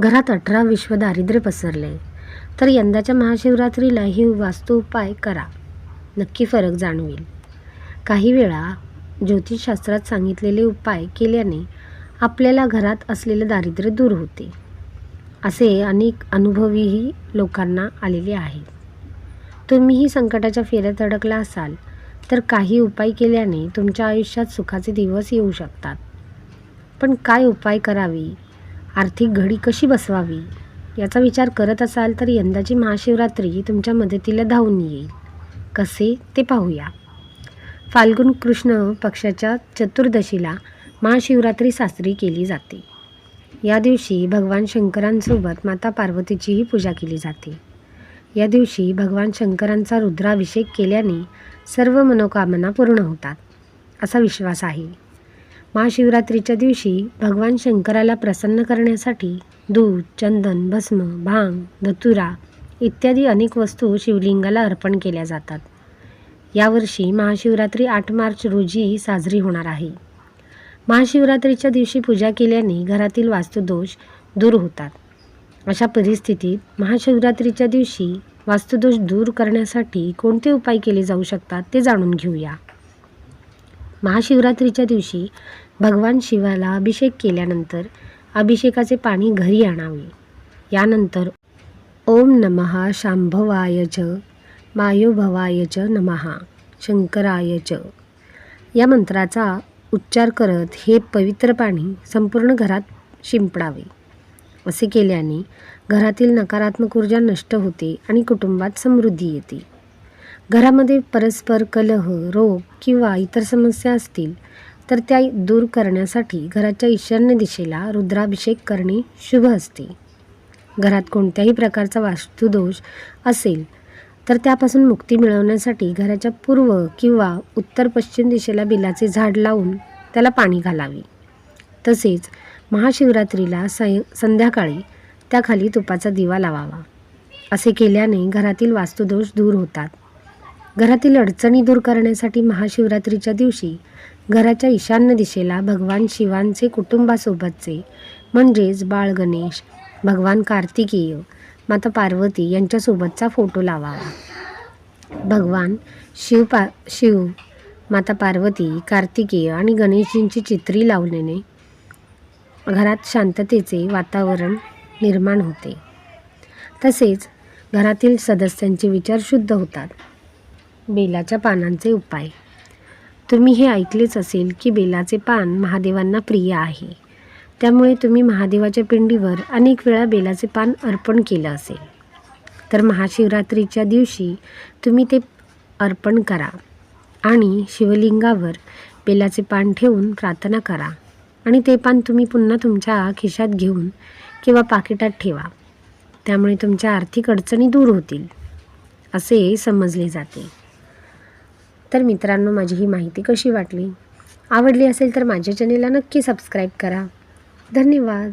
घरात अठरा विश्व दारिद्र्य पसरले. तर यंदाच्या महाशिवरात्रीला ही वास्तू उपाय करा. नक्की फरक जाणवेल. काही वेळा ज्योतिषशास्त्रात सांगितलेले उपाय केल्याने आपल्याला घरात असलेले दारिद्र्य दूर होते. असे अनेक अनुभवीही लोकांना आलेले आहेत. तुम्हीही संकटाच्या फेऱ्यात अडकला असाल तर काही उपाय केल्याने तुमच्या आयुष्यात सुखाचे दिवस येऊ शकतात. पण काय उपाय करावे? आर्थिक घडी कशी बसवावी? याचा विचार करत असाल तर यंदाची महाशिवरात्री तुमच्या मदतीला धावून येईल. कसे? ते पाहूया. फाल्गुन कृष्ण पक्षाच्या चतुर्दशीला महाशिवरात्री साजरी केली जाते. या दिवशी भगवान शंकरांसोबत माता पार्वतीचीही पूजा केली जाते. या दिवशी भगवान शंकरांचा रुद्राभिषेक केल्याने सर्व मनोकामना पूर्ण होतात असा विश्वास आहे. महाशिवरात्रीच्या दिवशी भगवान शंकराला प्रसन्न करण्यासाठी दूध चंदन भस्म भांग धतुरा इत्यादी अनेक वस्तू शिवलिंगाला अर्पण केल्या जातात. यावर्षी महाशिवरात्री आठ मार्च रोजी साजरी होणार आहे. महाशिवरात्रीच्या दिवशी पूजा केल्याने घरातील वास्तुदोष दूर होतात. अशा परिस्थितीत महाशिवरात्रीच्या दिवशी वास्तुदोष दूर करण्यासाठी कोणते उपाय केले जाऊ शकतात ते जाणून घेऊया. महाशिवरात्रीच्या दिवशी भगवान शिवाला अभिषेक केल्यानंतर अभिषेकाचे पाणी घरी आणावे. यानंतर ओम नमः शांभवाय च मायोभवाय च नमः शंकराय च. या मंत्राचा उच्चार करत हे पवित्र पाणी संपूर्ण घरात शिंपडावे. असे केल्याने घरातील नकारात्मक ऊर्जा नष्ट होते आणि कुटुंबात समृद्धी येते. घरामध्ये परस्पर कलह रोग किंवा इतर समस्या असतील तर त्या दूर करण्यासाठी घराच्या ईशान्य दिशेला रुद्राभिषेक करणे शुभ असते. घरात कोणत्याही प्रकारचा वास्तुदोष असेल तर त्यापासून मुक्ती मिळवण्यासाठी घराच्या पूर्व किंवा उत्तर पश्चिम दिशेला बिलाचे झाड लावून त्याला पाणी घालावे. तसेच महाशिवरात्रीला सय संध्याकाळी त्याखाली तुपाचा दिवा लावावा. असे केल्याने घरातील वास्तुदोष दूर होतात. घरातील अडचणी दूर करण्यासाठी महाशिवरात्रीच्या दिवशी घराच्या ईशान्य दिशेला भगवान शिवांचे कुटुंबासोबतचे म्हणजेच बाळ गणेश भगवान कार्तिकेय माता पार्वती यांच्यासोबतचा फोटो लावावा. भगवान शिव पा शिव माता पार्वती कार्तिकेय आणि गणेशजींची चित्री लावल्याने घरात शांततेचे वातावरण निर्माण होते. तसेच घरातील सदस्यांचे विचार शुद्ध होतात. बेलाच्या पानांचे उपाय. तुम्ही हे ऐकलेच असेल की बेलाचे पान महादेवांना प्रिय आहे. त्यामुळे तुम्ही महादेवाच्या पिंडीवर अनेक वेळा बेलाचे पान अर्पण केलं असेल. तर महाशिवरात्रीच्या दिवशी तुम्ही ते अर्पण करा आणि शिवलिंगावर बेलाचे पान ठेवून प्रार्थना करा आणि ते पान तुम्ही पुन्हा तुमच्या खिशात घेऊन किंवा पाकिटात ठेवा. त्यामुळे तुमच्या आर्थिक अडचणी दूर होतील असे समजले जाते. तर मित्रांनो माझी ही माहिती कशी वाटली? आवडली असेल तर माझ्या चॅनेलला नक्की सबस्क्राईब करा. धन्यवाद.